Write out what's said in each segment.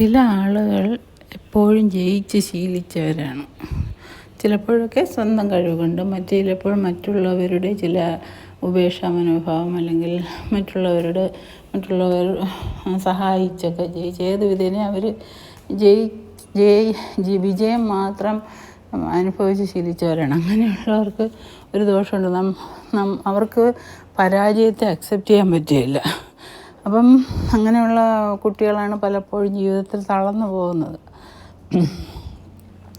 ചില ആളുകൾ എപ്പോഴും ജയിച്ച് ശീലിച്ചവരാണ്. ചിലപ്പോഴൊക്കെ സ്വന്തം കഴിവ് മറ്റു ചിലപ്പോൾ മറ്റുള്ളവരുടെ ചില ഉപേക്ഷാ മനോഭാവം അല്ലെങ്കിൽ മറ്റുള്ളവരുടെ മറ്റുള്ളവർ സഹായിച്ചൊക്കെ ജയിച്ച് ഏത് വിധേന അവർ ജയി ജയി വിജയം മാത്രം അനുഭവിച്ച് ശീലിച്ചവരാണ്. അങ്ങനെയുള്ളവർക്ക് ഒരു ദോഷമുണ്ട്. നം അവർക്ക് പരാജയത്തെ അക്സെപ്റ്റ് ചെയ്യാൻ പറ്റുകയില്ല അപ്പം അങ്ങനെയുള്ള കുട്ടികളാണ് പലപ്പോഴും ജീവിതത്തിൽ തളർന്നു പോകുന്നത്.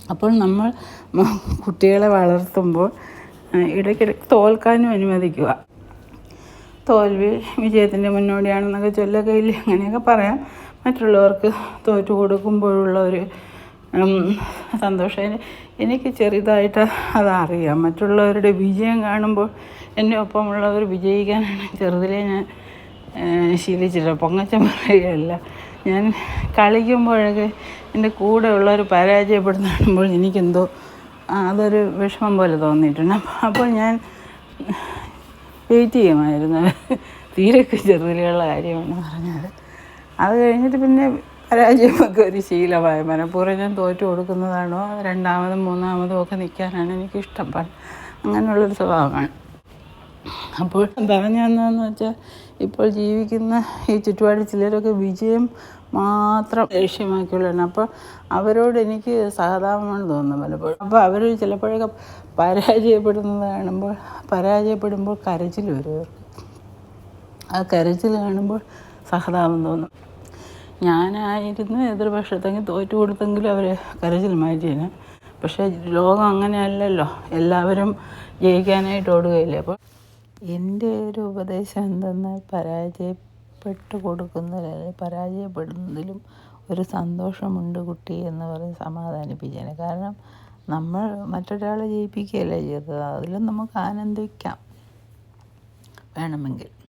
അപ്പോൾ നമ്മൾ കുട്ടികളെ വളർത്തുമ്പോൾ ഇടയ്ക്കിടയ്ക്ക് തോൽക്കാനും അനുവദിക്കുക. തോൽവി വിജയത്തിന്റെ മുന്നോടിയാണെന്നൊക്കെ ചൊല്ലൊക്കെ ഇല്ല അങ്ങനെയൊക്കെ പറയാം. മറ്റുള്ളവർക്ക് തോറ്റു കൊടുക്കുമ്പോഴുള്ള ഒരു സന്തോഷം. എനിക്ക് ചെറുതായിട്ട് അതറിയാം. മറ്റുള്ളവരുടെ വിജയം കാണുമ്പോൾ എന്റെ ഒപ്പമുള്ളവർ വിജയിക്കാനാണ്. ചെറുതിലേ ഞാൻ ശീലിച്ചില്ല. പൊങ്ങച്ചം പറയുകയല്ല. ഞാൻ കളിക്കുമ്പോഴൊക്കെ എന്റെ കൂടെ ഉള്ളവർ പരാജയപ്പെടുന്ന കാണുമ്പോൾ എനിക്കെന്തോ അതൊരു വിഷമം പോലെ തോന്നിയിട്ടുണ്ട്. അപ്പോൾ ഞാൻ വെയിറ്റ് ചെയ്യുമായിരുന്നു. തീരൊക്കെ ചെറുതിലുള്ള കാര്യമാണ് പറഞ്ഞത്. അത് കഴിഞ്ഞിട്ട് പിന്നെ പരാജയമൊക്കെ ഒരു ശീലമായി. മനഃപൂർവം ഞാൻ തോറ്റു കൊടുക്കുന്നതാണോ രണ്ടാമതും മൂന്നാമതും ഒക്കെ നിൽക്കാനാണ് എനിക്കിഷ്ടം. അങ്ങനെയുള്ളൊരു സ്വഭാവമാണ്. അപ്പോൾ പറഞ്ഞെന്നാന്ന് വെച്ചാൽ ഇപ്പോൾ ജീവിക്കുന്ന ഈ ചുറ്റുപാട് ചിലരൊക്കെ വിജയം മാത്രം ലക്ഷ്യമാക്കിയുള്ളതാണ് അപ്പോൾ അവരോട് എനിക്ക് സഹതാപമാണ് തോന്നുന്നത് പലപ്പോഴും. അപ്പോൾ അവർ ചിലപ്പോഴൊക്കെ പരാജയപ്പെടുന്നത് കാണുമ്പോൾ പരാജയപ്പെടുമ്പോൾ കരച്ചിൽ വരും ആ കരച്ചിൽ കാണുമ്പോൾ സഹതാപം തോന്നും. ഞാനായിരുന്നു എതിർപക്ഷത്തെങ്കിൽ തോറ്റു കൊടുത്തെങ്കിലും അവർ കരച്ചിൽ മാറ്റിയേനെ. പക്ഷേ ലോകം അങ്ങനെയല്ലല്ലോ. എല്ലാവരും ജയിക്കാനായിട്ട് ഓടുകയില്ലേ. അപ്പോൾ എന്റെ ഒരു ഉപദേശം എന്തെന്നാൽ പരാജയപ്പെട്ട് കൊടുക്കുന്നതിൽ പരാജയപ്പെടുന്നതിലും ഒരു സന്തോഷമുണ്ട് കുട്ടി എന്ന് പറഞ്ഞ് സമാധാനിപ്പിച്ചേനെ കാരണം നമ്മൾ മറ്റൊരാളെ ജയിപ്പിക്കുകയല്ല ചെയ്തത് അതിലും നമുക്ക് ആനന്ദിക്കാം വേണമെങ്കിൽ.